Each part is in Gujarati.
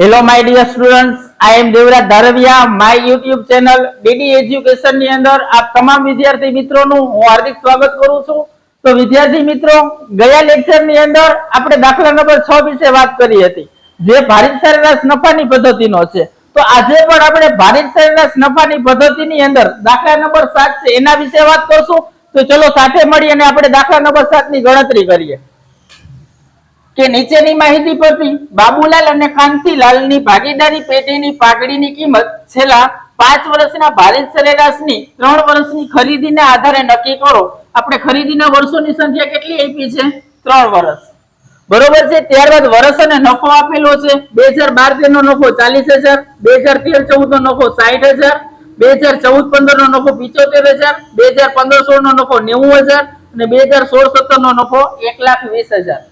Hello my dear students I am Devraj Dharviya my YouTube channel DD એજ્યુકેશનની અંદર આપ તમામ વિદ્યાર્થી મિત્રોનું હું હાર્દિક સ્વાગત કરું છું. તો વિદ્યાર્થી મિત્રો, ગયા લેક્ચરની અંદર આપણે દાખલા નંબર 6 વિશે વાત કરી હતી. જે ભારત સરેરાશ નફાની પદ્ધતિનો છે. તો આજે પણ આપણે ભારત સરેરાશ નફાની પદ્ધતિની અંદર દાખલા નંબર 7 છે એના વિશે વાત કરશું. તો ચલો સાથે મળી અને આપણે દાખલા નંબર 7 ની ગણતરી કરીએ. કે નીચેની માહિતી પરથી બાબુલાલ અને કાંતિલાલની ભાગીદારી પેટીની પાઘડીની કિંમત છેલ્લા પાંચ વર્ષના ભારિત સરેરાશની ત્રણ વર્ષની ખરીદીના આધારે નક્કી કરો. આપણે ખરીદીના વર્ષોની સંખ્યા કેટલી આપી છે? ત્રણ વર્ષ. બરોબર છે? ત્યારબાદ વર્ષ અને નફો આપેલો છે. બે હજાર બાર તેર નો નફો ચાલીસ હજાર, બે હજાર તેર ચૌદ નો નફો સાઠ હજાર, બે હજાર ચૌદ પંદર નો નફો પિચોતેર હજાર, બે હજાર પંદર સોળ નો નફો નેવું હજાર અને બે હજાર સોળ સત્તર નો નફો એક લાખ વીસ હજાર.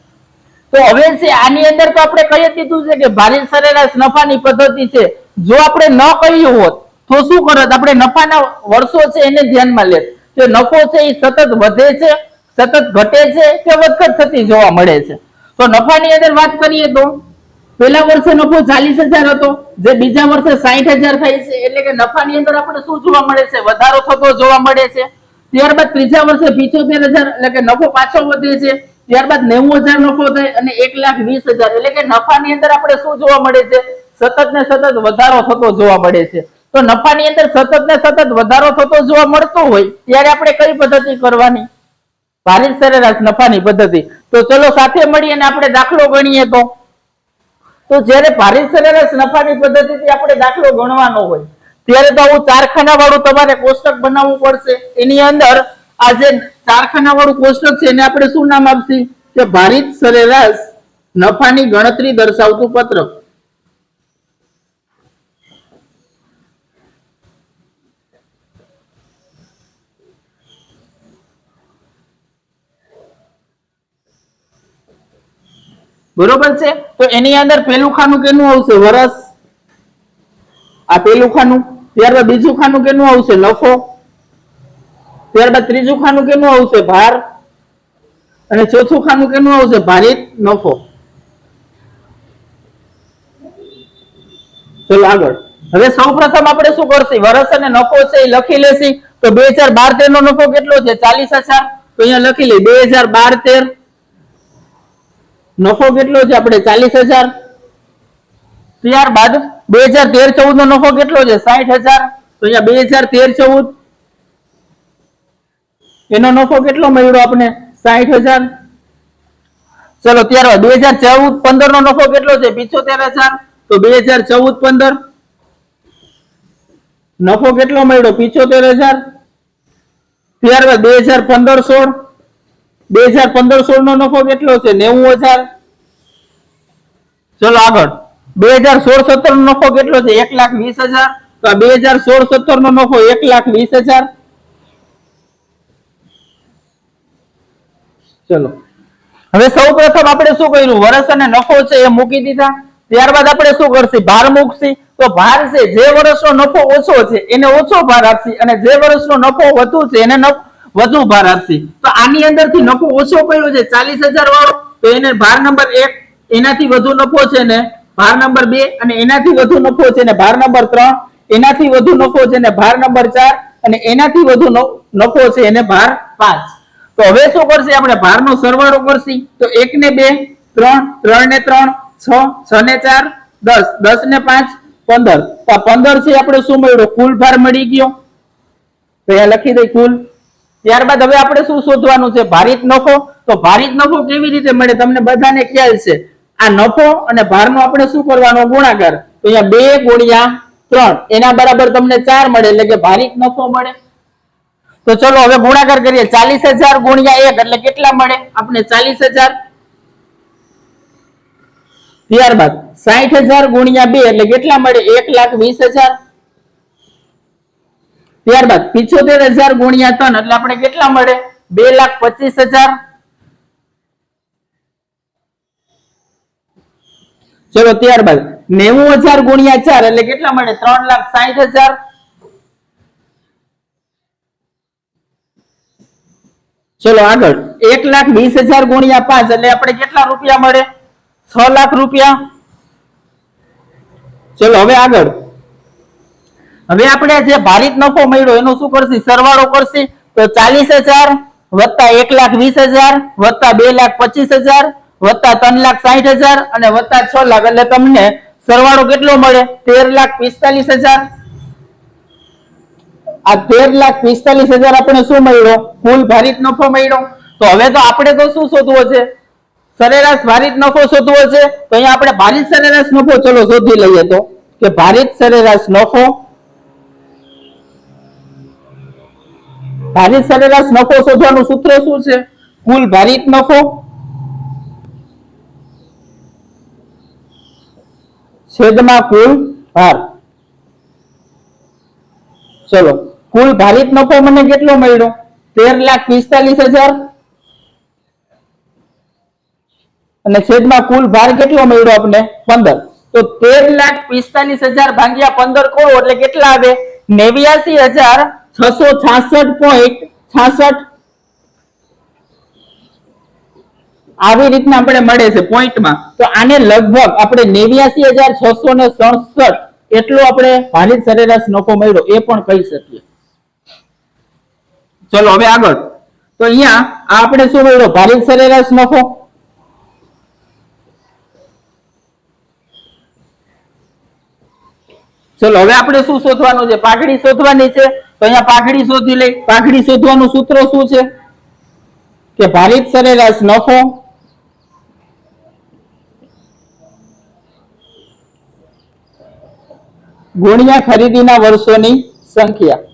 તો હવે આની અંદર તો આપણે કહી દીધું છે કે ભારે સરેરાશ નફાની પદ્ધતિ છે. જો આપણે ન કહ્યું હોત, તો શું કરત? આપણે નફાના વર્ષો છે એને ધ્યાનમાં લેત. કે નફો છે એ સતત વધે છે, સતત ઘટે છે કે વધઘટ થતી જોવા મળે છે. તો નફાની અંદર વાત કરીએ તો, પહેલા વર્ષે નફો ચાલીસ હજાર હતો, જે બીજા વર્ષે સાહીઠ હજાર થાય છે, એટલે કે નફાની અંદર આપણે શું જોવા મળે છે? વધારો થતો જોવા મળે છે. ત્યારબાદ ત્રીજા વર્ષે પિચોતેર હજાર, એટલે કે નફો પાછો વધે છે. ત્યારબાદ નેવું હજાર નફો થાય અને એક લાખ વીસ હજાર. એટલે કે નફાની અંદર આપણે શું જોવા મળે છે? સતત ને સતત વધારો થતો જોવા મળે છે. તો નફાની અંદર સતત ને સતત વધારો થતો જોવા મળતો હોય, ત્યારે આપણે કઈ પદ્ધતિ કરવાની? ભારિત સરેરાશ નફાની પદ્ધતિ. તો ચલો સાથે મળી અને આપણે દાખલો ગણીએ તો. તો જ્યારે ભારિત સરેરાશ નફાની પદ્ધતિથી આપણે દાખલો ગણવાનો હોય, ત્યારે તો આવું ચારખાના વાળું તમારે કોષ્ટક બનાવવું પડશે. એની અંદર આ જે ચાર ખાના વાળું કોષ્ટક છે, એને આપણે શું નામ આપશું? કે ભારિત સરેરાશ નફાની ગણતરી દર્શાવતું પત્રક બરોબર છે? તો એની અંદર પેલું ખાનું કેનું આવશે? વરસ. આ પેલું ખાનું ત્યારબાદ બીજું ખાનું કેનું આવશે? નફો ત્યારબાદ ત્રીજું ખાનું કેનું આવશે? ભાર. અને ચોથું ખાનું કેનું આવશે? ભારિત નફો. ચલો આગળ. હવે સૌપ્રથમ આપણે શું કરશે? વરસ અને નફો છે એ લખી લેશી. તો બે હજાર બાર તેર નો નફો કેટલો છે? ચાલીસ હજાર. તો અહીંયા લખી લઈ બે હજાર બાર તેર. નફો કેટલો છે? આપણે ચાલીસ હજાર. ત્યારબાદ બે હજાર તેર ચૌદ નો નફો કેટલો છે? સાહીઠ હજાર. તો અહીંયા બે હજાર તેર ચૌદ. એનો નફો કેટલો મળ્યો આપણે સાઠ હજાર. ચલો ત્યારબાદ બે હજાર ચૌદ પંદર નો નફો કેટલો છે? પિછોતેર હજાર. તો બે હજાર ચૌદ પંદર. નફો કેટલો મળ્યો? પિછોતેર હજાર. ત્યારબાદ બે હજાર પંદર સોળ. બે હજાર પંદર સોળ નો નફો કેટલો છે? નેવું હજાર. ચલો આગળ. બે હજાર સોળ સત્તર નો નફો કેટલો છે? એક લાખ વીસ હજાર. તો બે હજાર સોળ સત્તર નો નફો એક લાખ વીસ હજાર. ચલો. હવે સૌ પ્રથમ આપણે શું કર્યું? વરસ અને નફો છે એ મૂકી દીધા. ત્યારબાદ આપણે શું કરશું? ભાર મૂકશી. તો ભાર છે, જે વર્ષનો નફો ઓછો છે, એને ઓછો ભાર આપશી. અને જે વર્ષનો નફો વધુ છે, એને વધુ ભાર આપશી. તો આની અંદરથી નફો ઓછો કયો છે, ચાલીસ હજાર વાળો. તો એને ભાર નંબર એક, એનાથી વધુ નફો છે ને ભાર નંબર બે, અને એનાથી વધુ નફો છે ને ભાર નંબર ત્રણ. એનાથી વધુ નફો છે ને ભાર નંબર ચાર, અને એનાથી વધુ નફો છે એને ભાર પાંચ. તો હવે શું કરશે? આપણે ભારનો સરવાળો કરશી. તો એક ને બે, ત્રણ ત્રણ ને ત્રણ, છ છ ને ચાર, દસ. દસ ને પાંચ, પંદર. તો પંદર છે, આપણે શું મળ્યો? કુલ ભાર મળી ગયો. લખી દઈ કુલ. ત્યારબાદ હવે આપણે શું શોધવાનું છે? ભારિત નફો. તો ભારિત નફો કેવી રીતે મળે? તમને બધાને ખ્યાલ છે. આ નફો અને ભારનો આપણે શું કરવાનો? ગુણાકાર. તો અહીંયા બે ગુણ્યા ત્રણ. એના બરાબર તમને ચાર મળે, એટલે કે ભારિત નફો મળે. તો ચલો હવે ગુણાકાર કરીએ. ચાલીસ હજાર ગુણ્યા એક એટલે કેટલા મળે? આપણે ચાલીસ હજાર. ત્યારબાદ સાહીઠ હજાર ગુણ્યા બે એટલે કેટલા મળે? એક લાખ વીસ હજાર. ત્યારબાદ પિછોતેર હજાર ગુણ્યા ત્રણ એટલે આપણે કેટલા મળે? બે લાખ પચીસ હજાર. ચલો ત્યારબાદ નેવું હજાર ગુણ્યા ચાર એટલે કેટલા મળે? ત્રણ લાખ સાઈઠ હજાર. ચલો આગળ. એક લાખ વીસ હજાર ગુણ્યા પાંચ, એટલે આપણે કેટલા રૂપિયા મળે? છ લાખ રૂપિયા. ચલો હવે આગળ. હવે આપણે જે ભારિત નફો મળ્યો, એનો શું કરશે? સરવાળો કરશે? તો ચાલીસ હજાર વત્તા એક લાખ વીસ હજાર વત્તા બે લાખ પચીસ હજાર વત્તા ત્રણ લાખ સાહીઠ હજાર અને વત્તા છ લાખ. એટલે તમને સરવાળો કેટલો મળે? તેર લાખ પિસ્તાલીસ હજાર. આ તેર લાખ પિસ્તાલીસ હજાર આપણે શું મળ્યો? કુલ ભારિત નફો મળ્યો. તો હવે તો આપણે તો શું શોધવો છે? સરેરાશ ભારિત નફો શોધવો છે? તો અહીંયા આપણે ભારિત સરેરાશ નફો, ચલો શોધી લઈએ તો. કે ભારિત સરેરાશ નફો, ભારિત સરેરાશ નફો શોધવાનું સૂત્ર શું છે? કુલ ભારિત નફો છેદમાં કુલ ભાર. ચલો. કુલ ભારિત નફો મને કેટલો મળ્યો? તેર લાખ પિસ્તાલીસ હજાર. અને છેદમાં કુલ ભાર કેટલો મળ્યો આપણે પંદર. તો તેર લાખ પિસ્તાલીસ હજાર ભાગ્યા પંદર કરો એટલે કેટલા આવે? નેવ્યાસી હજાર છસો છાસઠ પોઈન્ટ છાસઠ. આવી રીતના આપણે મળે છે પોઈન્ટમાં. તો આને લગભગ આપણે નેવ્યાસી હજાર છસો ને સડસઠ. એટલો આપણે ભારિત સરેરાશ નફો મળ્યો, એ પણ કહી શકીએ. ચલો, હવે આગળ. તો અહીંયા આ આપણે શું મળ્યો? ભારિત સરેરાશ નફો. ચલો, હવે આપણે શું શોધવાનું છે? પાઘડી શોધવાની છે. તો અહીંયા પાઘડી શોધી લઈ. પાઘડી શોધવાનું સૂત્ર શું છે? કે ભારિત સરેરાશ નફો. ગુણ્યા ખરીદીના વર્ષોની સંખ્યા.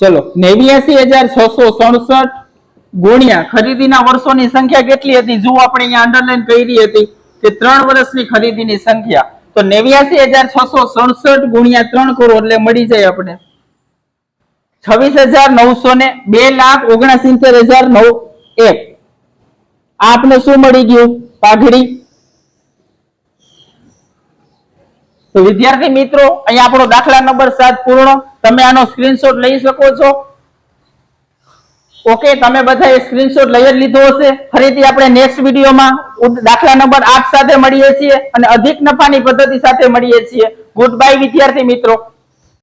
ચલો, નેવ્યાસી હજાર છસો સડસઠ ગુણ્યા ખરીદીના વર્ષોની સંખ્યા કેટલી હતી? જુઓ આપણે અહીંયા અંડરલાઈન કરી હતી કે ત્રણ વર્ષની ખરીદીની સંખ્યા. તો નેવ્યાસી હજાર છસો સડસઠ ગુણ્યા ત્રણ કરો એટલે મળી જાય આપણે. છવ્વીસ હજાર નવસો ને બે લાખ ઓગણસિત્તેર હજાર નવ એક. આપને શું મળી ગયું? પાઘડી. તો વિદ્યાર્થી મિત્રો, અહીંયા આપણો દાખલા નંબર સાત પૂર્ણ. તમે આનો સ્ક્રીનશોટ લઈ શકો છો. ઓકે તમે બધાએ સ્ક્રીનશોટ લઈ જ લીધો હશે. ફરીથી આપણે નેક્સ્ટ વિડીયોમાં દાખલા નંબર આઠ સાથે મળીએ છીએ અને અધિક નફાની પદ્ધતિ સાથે મળીએ છીએ. ગુડ બાય વિદ્યાર્થી મિત્રો.